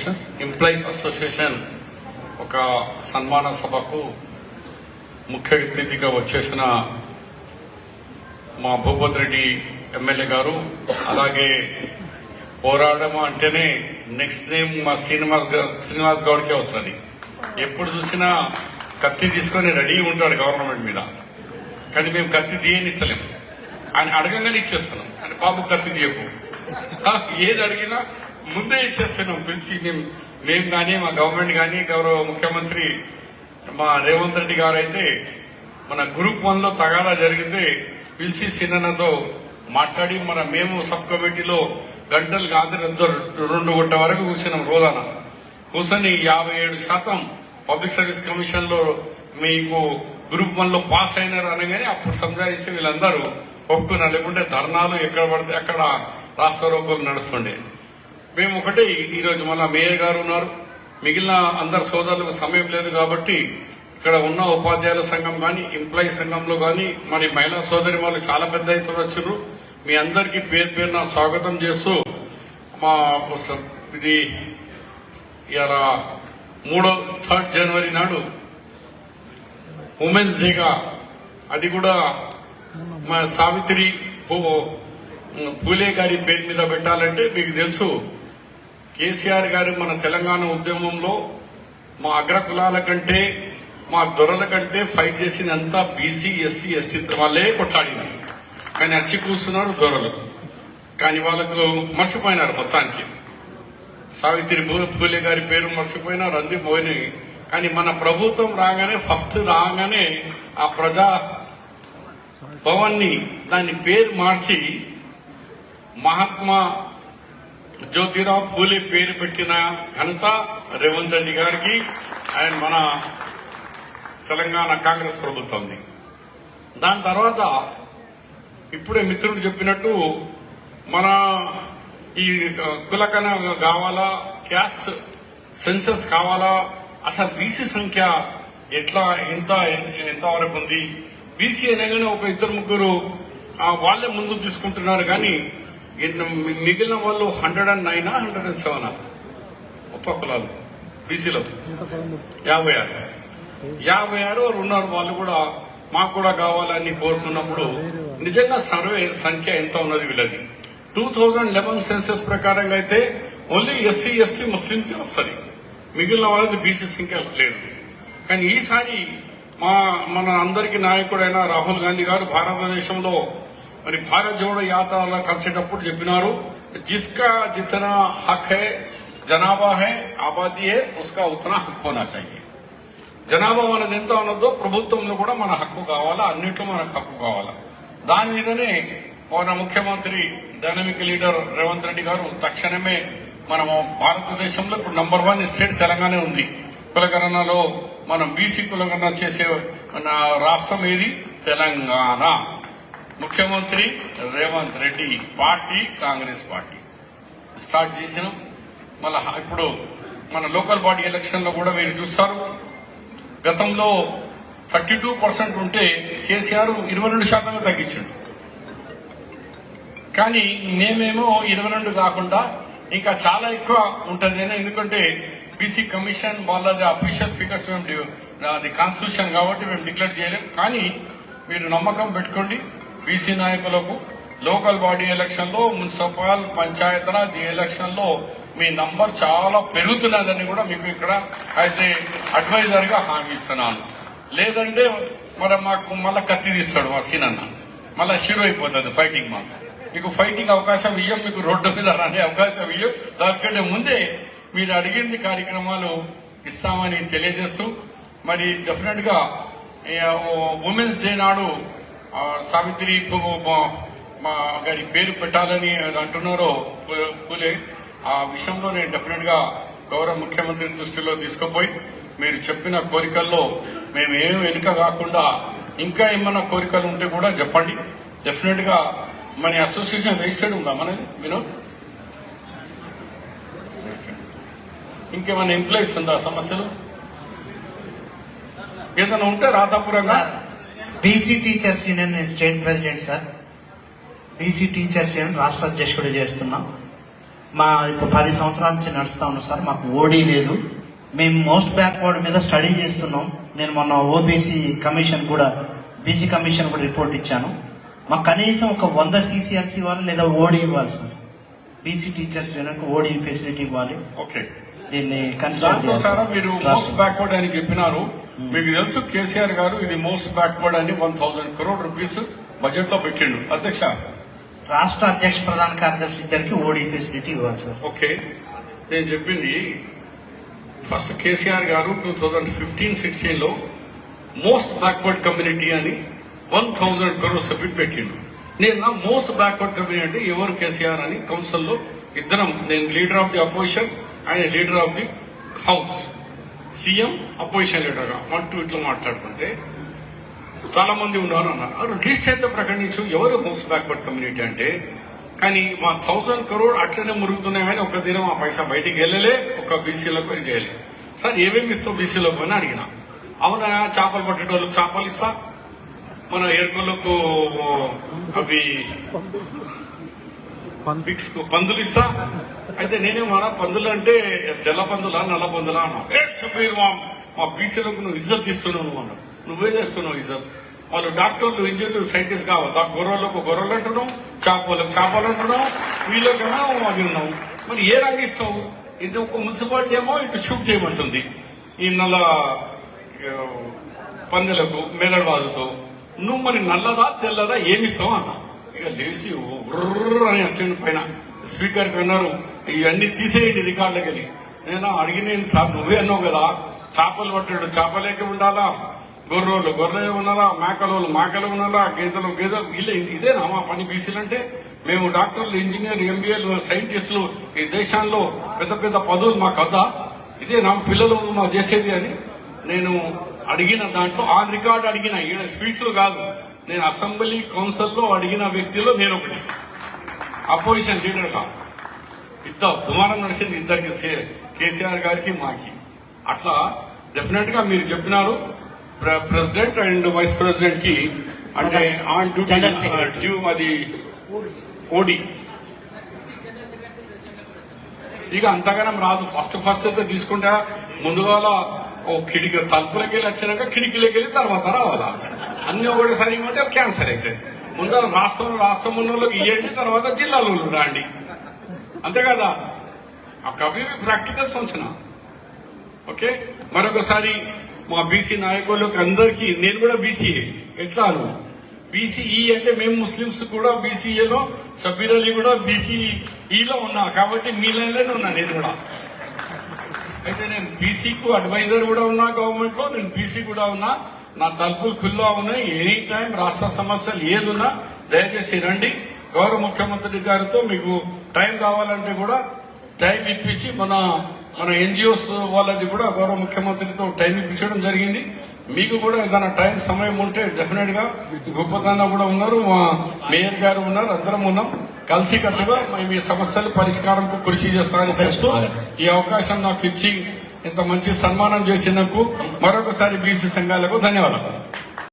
Associations employees association ఒక సన్మాన సభకు ముఖ్య అతిథిగా వచ్చేసిన మా భూపత్ రెడ్డి ఎమ్మెల్యే గారు అలాగే పోరాడము అంటేనే నెక్స్ట్ నేమ్ మా శ్రీనివాస్ శ్రీనివాస్ గౌడ్కే వస్తుంది. ఎప్పుడు చూసినా కత్తి తీసుకొని రెడీ ఉంటాడు గవర్నమెంట్ మీద. కానీ మేము కత్తి తీయనిస్తలేము ఆయన అడగంగానే ఇచ్చేస్తున్నాం. అని బాబు కత్తి తీయకు. ఏది అడిగినా ముందే ఇచ్చేస్తున్నాం పిలిచి మేము మేము కానీ మా గవర్నమెంట్ కానీ గౌరవ ముఖ్యమంత్రి మా రేవంత్ రెడ్డి గారు అయితే మన గ్రూప్ వన్లో తగాదా జరిగితే పిలిచి సినన్నతో మాట్లాడి మన మేము సబ్ కమిటీలో గంటలు కాదు రెండు- గంట వరకు కూర్చున్నాం రోజాన. కూర్చొని యాభై ఏడు శాతం పబ్లిక్ సర్వీస్ కమిషన్లో మీకు గ్రూప్ వన్లో పాస్ అయినారు అనగానే అప్పుడు సంజాయిస్తే వీళ్ళందరూ ఒప్పుకున్నారు. లేకుంటే ధర్నాలు ఎక్కడ పడితే అక్కడ రాష్ట్ర రూపం నడుస్తుండే. మేము ఒకటే ఈరోజు మన మేయర్ గారు ఉన్నారు. మిగిలిన అందరు సోదరులకు సమయం లేదు కాబట్టి ఇక్కడ ఉన్న ఉపాధ్యాయుల సంఘం కానీ ఎంప్లాయీ సంఘంలో కానీ మరి మహిళా సోదరి వాళ్ళు చాలా పెద్ద ఎత్తున వచ్చారు మీ అందరికీ పేరు పేరున స్వాగతం చేస్తూ మా స- ఇది ఇలా మూడో థర్డ్ జనవరి నాడు ఉమెన్స్ డేగా. అది కూడా మా సావిత్రి పూలే గారి పేరు మీద పెట్టాలంటే మీకు తెలుసు. కేసీఆర్ గారు మన తెలంగాణ ఉద్యమంలో మా అగ్రకులాల కంటే మా దొరల కంటే ఫైట్ చేసినంతా బీసీ ఎస్సీ ఎస్టీ వాళ్ళే కొట్లాడినారు. కానీ అచ్చి కూర్చున్నారు దొరలు. కానీ వాళ్ళకు మర్చిపోయినారు మొత్తానికి. సావిత్రి భూ- పూలే గారి పేరు మర్చిపోయినారు అంది పోయినాయి కానీ మన ప్రభుత్వం రాగానే ఫస్ట్ రాగానే ఆ ప్రజా భవన్ని దాని పేరు మార్చి మహాత్మా జ్యోతిరావు పూలే పేరు పెట్టిన ఘనత రేవంత్ రెడ్డి గారికి అండ్ మన తెలంగాణ కాంగ్రెస్ ప్రభుత్వంది దాని తర్వాత ఇప్పుడే మిత్రుడు చెప్పినట్టు మన ఈ కులకన కావాలా క్యాస్ట్ సెన్సస్ కావాలా అసలు బీసీ సంఖ్య ఎట్లా ఎంత ఎంత వరకు ఉంది? బీసీ అనగానే ఒక ఇద్దరు ముగ్గురు వాళ్ళే ముందు తీసుకుంటున్నారు కానీ మిగిలిన వాళ్ళు హండ్రెడ్ అండ్ నైనా హండ్రెడ్ అండ్ సెవెనా? ఒక్క కులాలు బీసీలో యాభై ఆరు. యాభై ఆరు వారు ఉన్నారు వాళ్ళు కూడా మాకు కూడా కావాలని కోరుతున్నప్పుడు నిజంగా సర్వే సంఖ్య ఎంత ఉన్నది వీళ్ళది? టూ థౌజండ్ లెవెన్ సెన్సెస్ ప్రకారంగా అయితే ఓన్లీ ఎస్సీ ఎస్టీ ముస్లిమ్స్ వస్తుంది. మిగిలిన వాళ్ళది బీసీ సంఖ్య లేదు. కానీ ఈసారి మా మన అందరికీ నాయకుడైన రాహుల్ గాంధీ గారు భారతదేశంలో మరి భారత్ జోడో యాత్రలో కలిసేటప్పుడు చెప్పినారు జిస్కా జితనా హక్ హే జనాభా హై ఆబాదీ హే ఉస్కా ఉతనా హక్కు హోనా చాయి జనాభా మనది ఎంత ఉన్నదో ప్రభుత్వంలో కూడా మన హక్కు కావాలా అన్నిట్లో మనకు హక్కు కావాలా. దాని మీదనే మన ముఖ్యమంత్రి డైనమిక్ లీడర్ రేవంత్ రెడ్డి గారు తక్షణమే మనము భారతదేశంలో ఇప్పుడు నంబర్ వన్ స్టేట్ తెలంగాణ ఉంది. కులగణనలో మనం బీసీ కులగణన చేసే మన రాష్ట్రం ఏది? తెలంగాణ. ముఖ్యమంత్రి Revanth Reddy party Congress party. Start చేసినాం. మళ్ళా ఇప్పుడు మన లోకల్ బాడీ ఎలక్షన్లో కూడా మీరు చూస్తారు. గతంలో థర్టీ టూ పర్సెంట్ ఉంటే కేసీఆర్ ఇరవై రెండు శాతంగా తగ్గించాడు. కానీ మేమేమో ఇరవై రెండు కాకుండా ఇంకా చాలా ఎక్కువ ఉంటుంది ఎందుకంటే బీసీ కమిషన్ వాళ్ళది అఫీషియల్ ఫిగర్స్ మేము అది కాన్స్టిట్యూషన్ కాబట్టి మేము డిక్లేర్ చేయలేం. కానీ మీరు నమ్మకం పెట్టుకోండి. బీసీ నాయకులకు లోకల్ బాడీ ఎలక్షన్లో మున్సిపల్ పంచాయతీరాజ్ ఎలక్షన్లో మీ నంబర్ చాలా పెరుగుతున్నదని కూడా మీకు ఇక్కడ యాజ్ ఏ అడ్వైజర్గా హామీ ఇస్తున్నాను. లేదంటే మరి మాకు మళ్ళా కత్తి తీస్తాడు మా సీనన్న. మళ్ళా షిరో అయిపోతుంది ఫైటింగ్ మాకు. మీకు ఫైటింగ్ అవకాశం ఇయ్యం మీకు రోడ్డు మీద రాని అవకాశం ఇయ్యం. దానికంటే ముందే మీరు అడిగింది కార్యక్రమాలు ఇస్తామని తెలియజేస్తూ మరి డెఫినెట్గా ఉమెన్స్ డే నాడు సావిత్రి మా- మా గారి పేరు పెట్టాలని అది అంటున్నారో పూలే ఆ విషయంలో నేను డెఫినెట్గా గౌరవ ముఖ్యమంత్రి దృష్టిలో తీసుకుపోయి మీరు చెప్పిన కోరికల్లో మేము ఏం వెనుక కాకుండా ఇంకా ఏమన్నా కోరికలు ఉంటే కూడా చెప్పండి. డెఫినెట్గా మన అసోసియేషన్ రిజిస్టర్డ్ ఉందా మన వినోద్? ఇంకేమైనా ఎంప్లాయీస్ ఉందా సమస్యలు? ఏదైనా ఉంటే రాతాపురంగా? BC teachers union state president sir BC teachers union రాష్ట్ర అధ్యక్షుడు చేస్తున్నాం. మా ఇప్పుడు పది సంవత్సరాల నుంచి నడుస్తా ఉన్నాం సార్ మాకు ఓడీ లేదు. మేము మోస్ట్ బ్యాక్వర్డ్ మీద స్టడీ చేస్తున్నాం. నేను మొన్న ఓబీసీ కమిషన్ కూడా బీసీ కమిషన్ కూడా రిపోర్ట్ ఇచ్చాను. మాకు కనీసం ఒక వంద సీసీఎల్సీ ఇవ్వాలి లేదా ఓడీ ఇవ్వాలి సార్ బీసీ టీచర్స్ వెనక ఓడీ ఫెసిలిటీ ఇవ్వాలి. ఓకే దీన్ని కన్సిడర్ మీరు మోస్ట్ బ్యాక్వర్డ్ అని చెప్పినారు. మీకు తెలుసు కేసీఆర్ గారు ఇది మోస్ట్ బ్యాక్వర్డ్ అని వన్ థౌసండ్ కరోడ్ రూపీస్ బడ్జెట్లో పెట్టిండు. అధ్యక్ష? రాష్ట్ర అధ్యక్ష ప్రధాన కార్యదర్శి ఇద్దరికి ఓడీ ఫెసిలిటీ ఇవ్వాలి సార్ ఓకే. నేను చెప్పింది first KCR garu two thousand fifteen సిక్స్టీన్లో మోస్ట్ బ్యాక్వర్డ్ కమ్యూనిటీ అని వన్ థౌజండ్ క్రోర్ సబ్మిట్ పెట్టిండు. నేను నా మోస్ట్ బ్యాక్వర్డ్ కమ్యూనిటీ అంటే ఎవరు కేసీఆర్ అని కౌన్సిల్లో ఇద్దరం. నేను లీడర్ ఆఫ్ ది అపోజిషన్ ఆయన leader of the house CM opposition లీడర్గా వన్ టూ ఇట్లా మాట్లాడుకుంటే చాలా మంది ఉన్నారు అన్నారు. అక్కడ లిస్ట్ అయితే ప్రకటించు. ఎవరు మోస్ట్ బ్యాక్వర్డ్ కమ్యూనిటీ అంటే కానీ మా థౌజండ్ కరోడ్ అట్లనే మురుగుతున్నాయి కానీ ఒక దినం ఆ పైసా బయటికి వెళ్ళలే ఒక బీసీలకు ఇది చేయలే. సార్ ఏమేమి ఇస్తావు బీసీలకు అని అడిగిన. అవునా చేపలు పట్టేటోళ్ళకి చేపలు ఇస్తా? మన ఎరుకలకు అవి పిక్స్కు పందులు ఇస్తా. అయితే నేనేమన్నా పందులు అంటే తెల్ల పందులా నల్ల పందులా అన్నా. ఏ షబీర్ మా మా బీసీలకు నువ్వు ఇజ్జత్ ఇస్తున్నావు నువ్వు అన్నావు నువ్వే చేస్తున్నావు ఇజ్జత్? వాళ్ళు డాక్టర్లు ఇంజనీర్లు సైంటిస్ట్ కావద్దా. గొర్రెలకు గొర్రెలు అంటున్నావు చేపలకు చేపలు అంటున్నావు వీళ్ళకేమో అది ఉన్నావు. మరి ఏ రంగు ఇస్తావు? ఇది ఒక మున్సిపాలిటీ ఏమో ఇటు షూట్ చేయమంటుంది. ఈ నల్ల పందులకు పందెలకు మెదడు బాధతో నువ్వు మరి నల్లదా తెల్లదా ఏమిస్తావు అన్నా. ఇక లేచి ఉర్ర అని వచ్చిండు పైన స్పీకర్కి అన్నారు ఇవన్నీ తీసేయండి రికార్డులకి వెళ్ళి. నేను? అడిగినేను సార్ నువ్వే అన్నావు కదా చేపలు పట్టాడు చేపలేక ఉండాలా? గొర్రెలు గొర్రె ఉన్నారా మేకలు మేకలు ఉన్నారా గేదెలు గేదెలు వీళ్ళే ఇదేనా మా పని బీసీలు అంటే మేము డాక్టర్లు ఇంజనీర్ ఎంబీఏలు సైంటిస్టులు ఈ దేశాల్లో పెద్ద పెద్ద పదవులు మాకు కథ ఇదే నా పిల్లలు మా చేసేది అని నేను అడిగిన దాంట్లో ఆ రికార్డు అడిగిన ఈయన స్పీచ్లు కాదు. నేను అసెంబ్లీ కౌన్సిల్లో అడిగిన వ్యక్తిలో నేను ఒకటి. అపోజిషన్ లీడర్గా. ఇద్దరు దుమారం నడిచింది ఇద్దరికి కేసీఆర్ గారికి మాకి. అట్లా డెఫినెట్గా మీరు చెప్పినారు. ప్ర- ప్రెసిడెంట్ అండ్ వైస్ ప్రెసిడెంట్కి అంటే ఆన్ డ్యూటీ. డ్యూ అది ఓడి. ఇక అంతగానం రాదు. ఫస్ట్ ఫస్ట్ అయితే తీసుకుంటా ముందుగా ఓ కిటికీ తలుపులకి వెళ్ళి వచ్చినాక కిటికీలోకి వెళ్ళి తర్వాత రావాలా? అన్ని ఒకటేసారి ఇవ్వమంటే క్యాన్సర్ అయితే. ముందర రాష్ట్రంలో రాష్ట్రం ఉన్న వాళ్ళకి ఇవ్వండి తర్వాత జిల్లాలో రాండి. అంతే కదా? ఆ కవి ప్రాక్టికల్స్ ఉంచిన ఓకే? మరొకసారి మా బీసీ నాయకులకు అందరికీ నేను కూడా బీసీ ఎట్లాను బీసీఈ అంటే మేము ముస్లిమ్స్ కూడా బీసీఏలో షబీర్ అలీ కూడా బీసీఈలో ఉన్నా. కాబట్టి మీ లైన్లోనే ఉన్నా నేను కూడా. అయితే నేను బీసీకు అడ్వైజర్ కూడా ఉన్నా గవర్నమెంట్లో నేను బీసీ కూడా ఉన్నా. నా తలుపులు ఖుల్లా ఉన్నాయి. ఎనీ టైం రాష్ట్ర సమస్యలు ఏదున్నా దయచేసి రండి. గౌరవ ముఖ్యమంత్రి గారితో మీకు టైం కావాలంటే కూడా టైం ఇప్పించి మన మన ఎన్జిఓస్ వాళ్ళది కూడా గౌరవ ముఖ్యమంత్రితో టైం ఇప్పించడం జరిగింది. మీకు కూడా ఏదైనా టైం సమయం ఉంటే డెఫినెట్గా గొప్పతనం కూడా ఉన్నారు. మా మేయర్ గారు ఉన్నారు. అందరం ఉన్నాం. కలిసి కట్టుగా మేము ఈ సమస్యల పరిష్కారంకు కృషి చేస్తామని చెప్తూ ఈ అవకాశం నాకు ఇచ్చి ఇంత మంచి సన్మానం చేసినందుకు మరొకసారి బీసీ సంఘాలకు ధన్యవాదాలు.